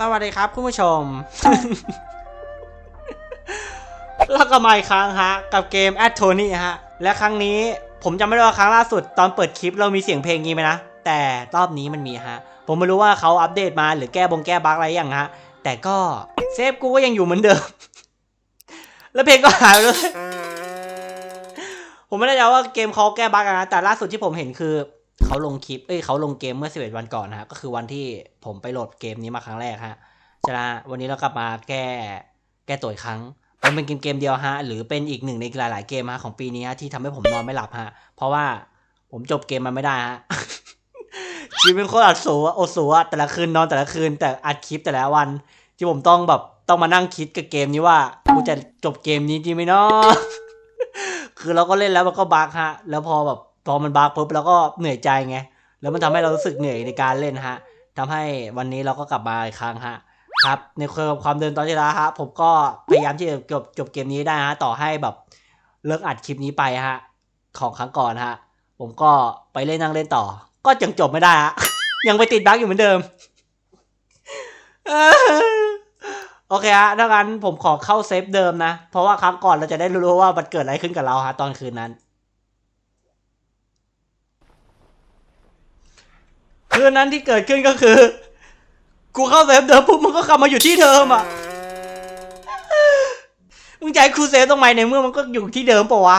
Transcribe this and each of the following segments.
สวัสดีครับคุณผู้ชม แล้วก็มาอีกครั้งฮะ กับเกม a d t o n y ฮะ และครั้งนี้ผมจำไม่ได้ว่าครั้งล่าสุดตอนเปิดคลิปเรามีเสียงเพลงงี้ไหมนะ แต่รอบนี้มันมีฮะ ผมไม่รู้ว่าเขาอัปเดตมาหรือแก้บงแก้บั๊กอะไรอย่างฮะ แต่ก็เซฟกูก็ยังอยู่เหมือนเดิม แล้วเพลงก็หายไปเลยผมไม่แน่ใจว่าเกมเขาแก้บั๊กอะนะแต่ล่าสุดที่ผมเห็นคือ เขาลงคลิป เอ้ยเขาลงเกมเมื่อ 11 วันก่อนนะฮะ ก็คือวันที่ผมไปโหลดเกมนี้มาครั้งแรกฮะจะนะวันนี้เรากลับมาแก้แก้ตัวอีกครั้ง มันเป็นเกมเกมเดียวฮะ หรือเป็นอีกหนึ่งในหลาย ๆ เกมฮะของปีนี้ฮะที่ทำให้ผมนอนไม่หลับฮะ เพราะว่าผมจบเกมมันไม่ได้ฮะชีวิตเป็นโคตรอัดสูอะโอสูอะแต่ละคืนนอนแต่ละคืนแต่อัดคลิปแต่ละวันที่ผมต้องแบบต้องมานั่งคิดกับเกมนี้ว่ากูจะจบเกมนี้จริงไหมเนาะคือเราก็เล่นแล้วมันก็บักฮะ แล้วพอแบบ พอมันบักปุ๊บเราก็เหนื่อยใจไง แล้วมันทำให้เรารู้สึกเหนื่อยในการเล่นฮะทำให้วันนี้เราก็กลับมาอีกครั้งฮะ ครับ ในความเดินตอนที่แล้วฮะ ผมก็พยายามที่จะจบจบเกมนี้ได้ฮะ ต่อให้แบบเลิกอัดคลิปนี้ไปฮะ ของครั้งก่อนฮะ ผมก็ไปเล่นนั่งเล่นต่อ ก็ยังจบไม่ได้ฮะ ยังไปติดบั๊กอยู่เหมือนเดิม โอเคฮะ ถ้างั้นผมขอเข้าเซฟเดิมนะ เพราะว่าครั้งก่อนเราจะได้รู้ว่ามันเกิดอะไรขึ้นกับเราฮะตอนคืนนั้น คืนนั้นที่เกิดขึ้นก็คือ กูเข้าเซฟเดิมปุ๊บมันก็กลับมาอยู่ที่เดิมอะมึงจะให้กูเซฟตรงไหนในเมื่อมันก็อยู่ที่เดิมปะวะ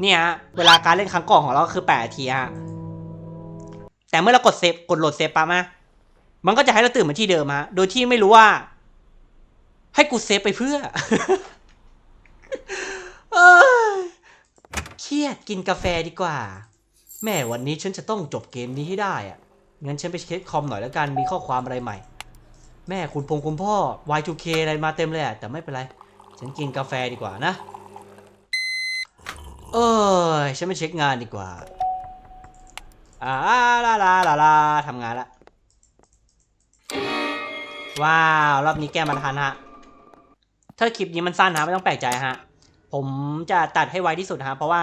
เนี่ยฮะเวลาการเล่นครั้งก่อนของเราก็คือแปดนาทีฮะแต่เมื่อเรากดเซฟกดโหลดเซฟปั๊บอะมันก็จะให้เราตื่นมาที่เดิมฮะโดยที่ไม่รู้ว่า ให้กูเซฟไปเพื่อเครียดกินกาแฟดีกว่า แม่วันนี้ฉันจะต้องจบเกมนี้ให้ได้อะ งั้นฉันไปเช็คคอมหน่อยแล้วกันมีข้อความอะไรใหม่ แม่คุณพงคุณพ่อ Y2K อะไรมาเต็มเลยอะแต่ไม่เป็นไร ฉันกินกาแฟดีกว่านะ เออฉันไปเช็คงานดีกว่าอ่าลาลาลาลาทำงานละว้าว รอบนี้แก้มาทันฮะ ถ้าคลิปนี้มันสั้นฮะไม่ต้องแปลกใจฮะ ผมจะตัดให้ไวที่สุดฮะ เพราะว่า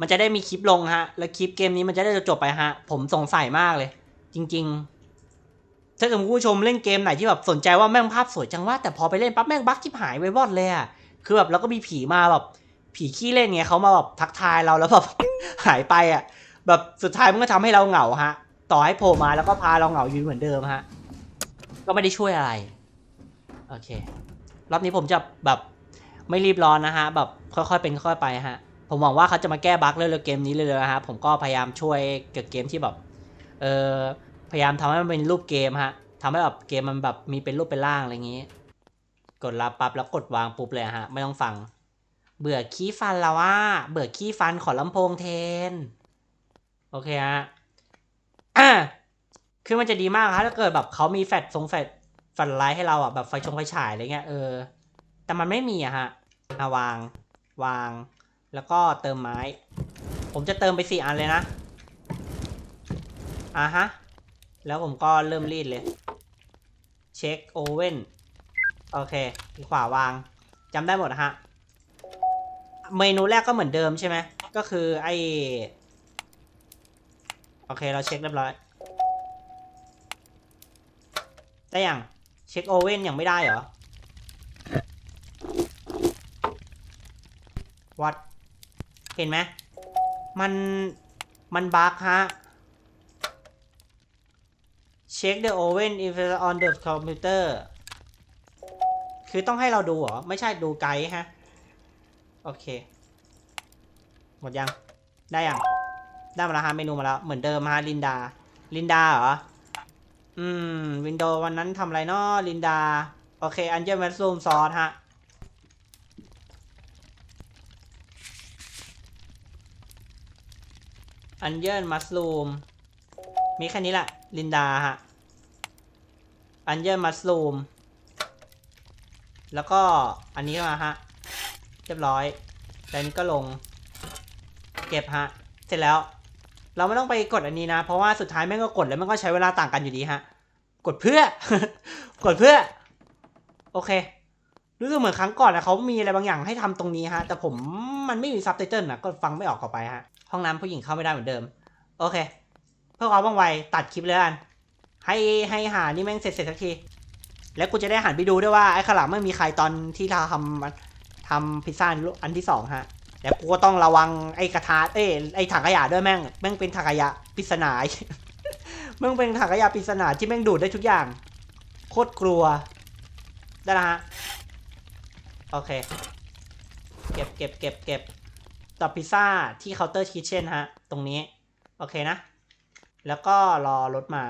มันจะได้มีคลิปลงฮะ แล้วคลิปเกมนี้มันจะได้จบไปฮะ ผมสงสัยมากเลย จริง ๆ ถ้าเกิดผู้ชมเล่นเกมไหนที่แบบสนใจว่าแม่งภาพสวยจังว่า แต่พอไปเล่นปั๊บแม่งบั๊กชิบหายไปวอดเลยอะคือแบบแล้วก็มีผีมาแบบผีขี้เล่นไงเขามาแบบทักทายเราแล้วแบบหายไปอะแบบสุดท้ายมันก็ทำให้เราเหงาฮะ ต่อให้โผล่มาแล้วก็พาเราเหงาอยู่เหมือนเดิมฮะ ก็ไม่ได้ช่วยอะไร โอเค รอบนี้ผมจะแบบไม่รีบร้อนนะฮะ แบบค่อยๆเป็นค่อยไปฮะ ผมหวังว่าเขาจะมาแก้บั๊กเร็วๆเกมนี้เลยๆนะฮะผมก็พยายามช่วยเกับเกมที่แบบเออพยายามทำให้มันเป็นรูปเกมฮะทำให้แบบเกมมันแบบมีเป็นรูปเป็นร่างอะไรอย่างงี้ กดรับปั๊บแล้วกดวางปุ๊บเลยฮะไม่ต้องฟัง เบื่อขี้ฟันแล้วว่า เบื่อขี้ฟันขอลำโพงเทนโอเคฮะอะคือมันจะดีมากครับถ้าเกิดแบบเขามีแฟลชทรงแฟลชแฟลชไลท์ให้เราอะแบบไฟชงไฟฉายอะไรเงี้ยเออแต่มันไม่มีอะฮะวางวาง แล้วก็เติมไม้ ผมจะเติมไปสี่อันเลยนะ อะฮะ แล้วผมก็เริ่มรีดเลย เช็คโอเว่น โอเคขวาวางจำได้หมดฮะ เมนูแรกก็เหมือนเดิมใช่ไหม ก็คือไอโอเค เราเช็คเรียบร้อย ได้ยัง เช็คโอเว่นยังไม่ได้เหรอวัด เห็นไหมมันมันบั๊กฮะ check the oven if it's on the computer คือต้องให้เราดูเหรอ ไม่ใช่ดูไกด์ฮะ โอเค หมดยัง ได้ยัง ได้มาแล้วฮะ เมนูมาแล้ว เหมือนเดิมฮะ ลินดา ลินดาเหรอ อืม วินโดว์วันนั้นทำอะไรเนาะลินดา โอเค อันเจอร์แมสซูมซอสฮะ อันเยินมัสลูม มีแค่นี้แหละ ลินดาฮะ อันเยินมัสลูม แล้วก็อันนี้มาฮะ เรียบร้อยแล้วนี้ก็ลง เก็บฮะ เสร็จแล้ว เราไม่ต้องไปกดอันนี้นะ เพราะว่าสุดท้ายแม่งก็กดแล้วมันก็ใช้เวลาต่างกันอยู่ดีฮะ กดเพื่อ กดเพื่อ โอเครู้สึกเหมือนครั้งก่อนนะเขามีอะไรบางอย่างให้ทำตรงนี้ฮะ แต่ผมมันไม่มีซับไตเติลนะก็ฟังไม่ออกต่อไปฮะ ห้องน้ำผู้หญิงเข้าไม่ได้เหมือนเดิม โอเค เพื่อความว่องไวตัดคลิปเลยกัน ให้ให้หานี่แม่งเสร็จเสร็จสักที แล้วกูจะได้หันไปดูด้วยว่าไอ้ขลังไม่มีใครตอนที่เราทำทำพิซซ่าอันที่สองฮะแล้วกูก็ต้องระวังไอ้กระทะเอ้ยไอ้ถังขยะด้วยแม่งแม่งเป็นถังขยะปริศนาแม่งเป็นถังขยะปริศนาที่แม่งดูดได้ทุกอย่าง โคตรกลัวได้ละฮะโอเค เก็บเก็บเก็บเก็บ ตับพิซซ่าที่เคาน์เตอร์คิทเช่นฮะ ตรงนี้ โอเคนะ แล้วก็รอรถมา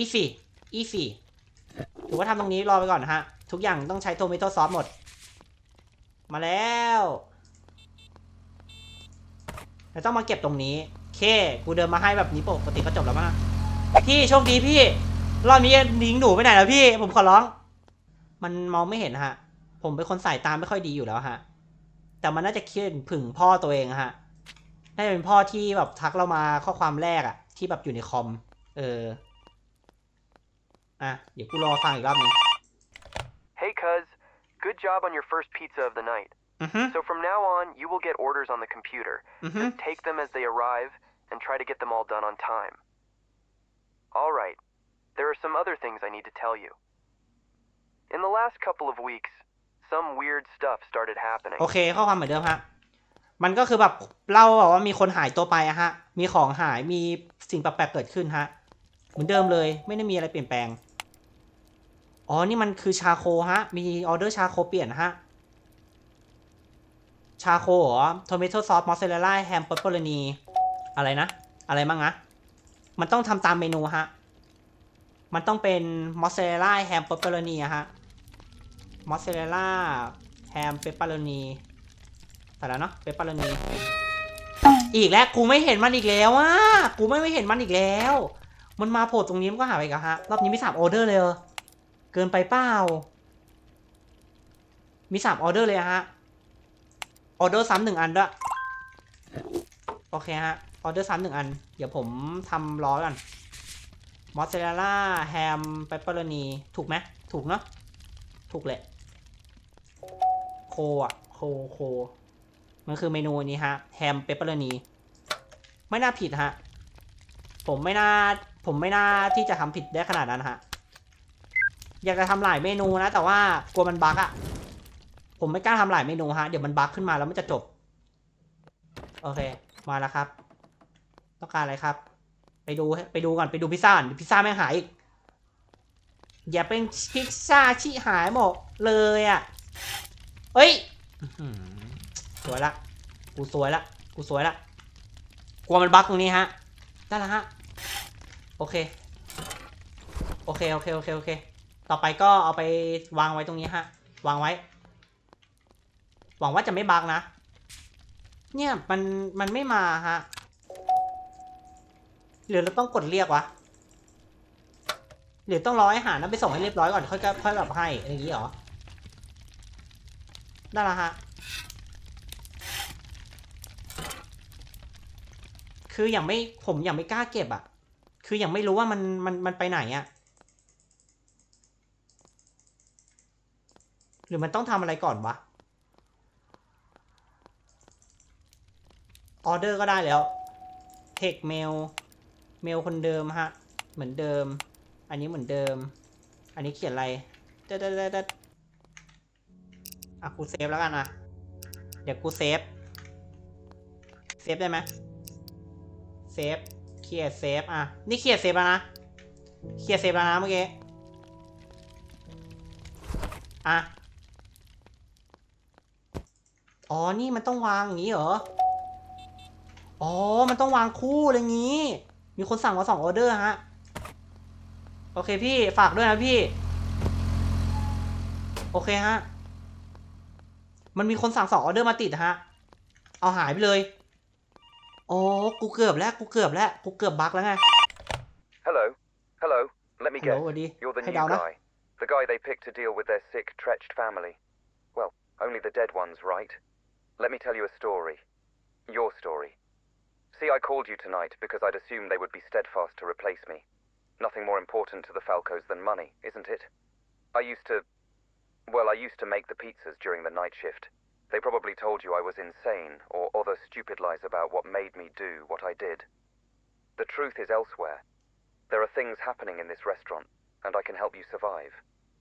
easy easy ถือว่าทำตรงนี้รอไปก่อนนะฮะ ทุกอย่างต้องใช้โทมิโตซอสหมด มาแล้วแล้วต้องมาเก็บตรงนี้เค กูเดินมาให้แบบนี้ปกติก็จบแล้วมั้งพี่โชคดีพี่ รอบนี้นิงหนูไปไหนแล้วพี่ ผมขอร้อง มันมองไม่เห็นฮะ ผมเป็นคนสายตาไม่ค่อยดีอยู่แล้วฮะ แต่มันน่าจะคิดถึงผึ่งพ่อตัวเองอะฮะน่าจะเป็นพ่อที่แบบทักเรามาข้อความแรกอะที่แบบอยู่ในคอม เออ อะ เดี๋ยวกูรอฟังอีกรอบหนึง Hey, cuz. Good job on your first pizza of the night. อือฮึ So from now on, you will get orders on the computer. อือฮึ Just take them as they arrive and try to get them all done on time. Alright. There are some other things I need to tell you. In the last couple of weeks, some weird stuff started happening. โอเคข้อความเหมือนเดิมฮะ มันก็คือแบบเล่าแบบว่ามีคนหายตัวไปอะฮะ มีของหายมีสิ่งแปลกๆเกิดขึ้นฮะ เหมือนเดิมเลยไม่ได้มีอะไรเปลี่ยนแปลง อ๋อ นี่มันคือชาโคฮะ มีออเดอร์ชาโคเปลี่ยนฮะ ชาโคเหรอโทเมโตซอสมอสซาเรลล่าแฮมเปปเปอร์นีอะไรนะ อะไรบ้างนะมันต้องทำตามเมนูฮะ มันต้องเป็นมอสซาเรลล่าแฮมเปปเปอร์นีอะฮะ มอสซาเรลล่าแฮมเปปเปอร์นีแต่แล้วเนาะเปปเปอร์นีอีกแล้วกูไม่เห็นมันอีกแล้วอะกูไม่ไม่เห็นมันอีกแล้ว มันมาโผล่ตรงนี้มันก็หายไปกันฮะรอบนี้มีสามออเดอร์เลยเหรอเกินไปเปล่ามีสามออเดอร์เลยฮะออเดอร์ซ้ำหนึ่งอันด้วยโอเคฮะออเดอร์ซ้ำหนึ่งอัน เดี๋ยวผมทำรอก่อนมอสซาเรลล่าแฮมเปปเปอร์นีถูกไหมถูกเนาะถูกแหละ โคอะโคโค มันคือเมนูนี้ฮะ แฮมเปปเปอร์นีไม่น่าผิดฮะ ผมไม่น่า ผมไม่น่าที่จะทำผิดได้ขนาดนั้นฮะ อยากจะทำหลายเมนูนะ แต่ว่ากลัวมันบั๊กอะผมไม่กล้าทำหลายเมนูฮะ เดี๋ยวมันบั๊กขึ้นมาแล้วมันจะจบ โอเค มาแล้วครับ ต้องการอะไรครับ ไปดู ไปดูก่อน ไปดูพิซซ่าพิซซ่าแม่งหายอีก อย่าเป็นพิซซ่าชิหายหมดเลยอะ เอ้ยสวยละ กูสวยละ กูสวยละ กลัวมันบั๊กตรงนี้ฮะ ได้แล้วฮะ โอเค โอเค โอเค โอเค โอเค ต่อไปก็เอาไปวางไว้ตรงนี้ฮะ วางไว้ หวังว่าจะไม่บั๊กนะ เนี่ย มัน มันไม่มาฮะ หรือเราต้องกดเรียกวะ หรือต้องรอให้หานั้นไปส่งให้เรียบร้อยก่อนค่อยก็ค่อยแบบให้ อย่างนี้เหรอ ได้ละฮะ คืออย่างไม่ผมยังไม่กล้าเก็บอะคืออยังไม่รู้ว่ามันมันมันไปไหนอะหรือมันต้องทำอะไรก่อนวะ ออเดอร์ก็ได้แล้ว เทคเมล เมลคนเดิมฮะ เหมือนเดิม อันนี้เหมือนเดิม อันนี้เขียนอะไรเด็ดเด็ดเด็ด อะกูเซฟแล้วกันนะ เดี๋ยวกูเซฟ เซฟได้ไหมเซฟ เคลียร์เซฟ อะ นี่เคลียร์เซฟแล้วนะ เคลียร์เซฟแล้วนะเมื่อกี้ อะ อ๋อ นี่มันต้องวางอย่างนี้เหรอ อ๋อ มันต้องวางคู่อะไรงี้ มีคนสั่งมาสองออเดอร์ฮะ โอเคพี่ ฝากด้วยนะพี่ โอเคฮะ มันมีคนสั่งสองออเดอร์มาติดฮะ เอาหายไปเลยโอ้กูเกือบแล้ว กูเกือบแล้ว กูเกือบบั๊กแล้วไง Hello. Hello. Let me ฮัลโหล guess. สวัสดี You're the ให้ new เดานะ guy. The guy they picked to deal with their sick, trenched family. Well, only the dead ones, right? Let me tell you a story. Your story. See, I called you tonight because I'd assumed they would be steadfast to replace me. Nothing more important to the Falcos than money, isn't it? I used to. Well, I used to make the pizzas during the night shift. They probably told you I was insane, or other stupid lies about what made me do what I did. The truth is elsewhere. There are things happening in this restaurant, and I can help you survive.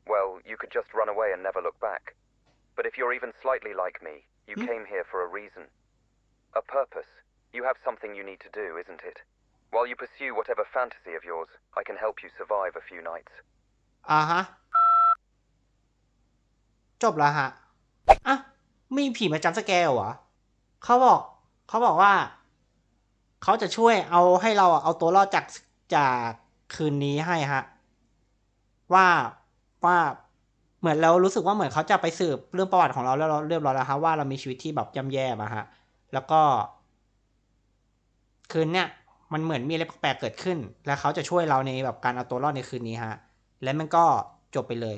Well, you could just run away and never look back. But if you're even slightly like me, you hmm? came here for a reason. A purpose. You have something you need to do, isn't it? While you pursue whatever fantasy of yours, I can help you survive a few nights. Uh huh. จบแล้วฮะอะไม่มีผีมาจำสแกร์เหรอเขาบอกเขาบอกว่า เขาจะช่วยเอาให้เราเอาตัวรอดจากจากคืนนี้ให้ฮะ ว่าว่าเหมือนเรารู้สึกว่าเหมือนเขาจะไปสืบเรื่องประวัติของเราแล้วเราเรียบร้อยแล้วฮะว่าเรามีชีวิตที่แบบย่ำแย่มาฮะ แล้วก็ คืนเนี้ยมันเหมือนมีอะไรแปลกๆเกิดขึ้น แล้วเขาจะช่วยเราในแบบการเอาตัวรอดในคืนนี้ฮะ และมันก็จบไปเลย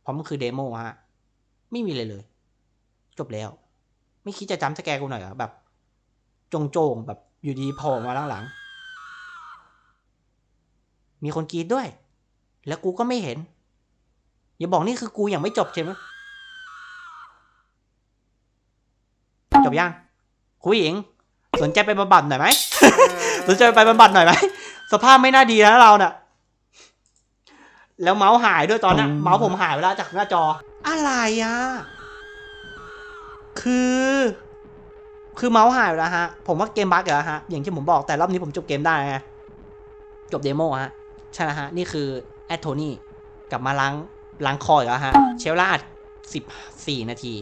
เพราะมันคือเดโมฮะ ไม่มีเลยเลย จบแล้ว ไม่คิดจะจำสแกร์กูหน่อยเหรอแบบโจงๆแบบอยู่ดีโผล่มาหลังๆ มีคนกรีดด้วย แล้วกูก็ไม่เห็น อย่าบอกนี่คือกูยังไม่จบใช่ไหมจบยังคุยหญิง สนใจไปบำบัดหน่อยไหมสนใจไปบำบัดหน่อยไหมสภาพไม่น่าดีนะเราเน่ะแล้วเมาส์หายด้วยตอนนั้นอืมเมาส์ผมหายไปแล้วจากหน้าจอ อะไรอะคือ คือเมาส์หายไปแล้วฮะ ผมว่าเกมบั๊กแล้วฮะ อย่างที่ผมบอกแต่รอบนี้ผมจบเกมได้ไงจบเดโมฮะ ใช่แล้วฮะ นี่คือแอดโทนี่กลับมาล้างล้างคออีกแล้วฮะ เชลล่าอัดสิบสี่นาที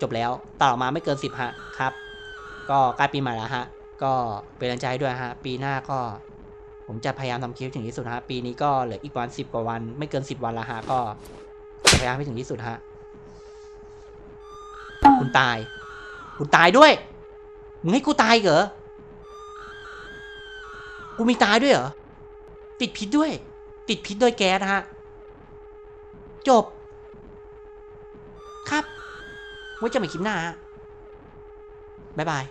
จบแล้วต่อออกมาไม่เกินสิบฮะครับ ก็ใกล้ปีใหม่แล้วฮะ ก็เป็นกำลังใจให้ด้วยฮะ ปีหน้าก็ ผมจะพยายามทำคลิปถึงที่สุดฮะ ปีนี้ก็เหลืออีกวันสิบกว่าวัน ไม่เกินสิบวันละฮะก็ พยายามให้ถึงที่สุดฮะ คุณตาย คุณตายด้วย มึงให้กูตายเหรอ กูมีตายด้วยเหรอ ติดพิษด้วย ติดพิษด้วยแก๊สนะฮะ จบ ครับไว้เจะมาคลิปหน้าฮะบ๊ายบาย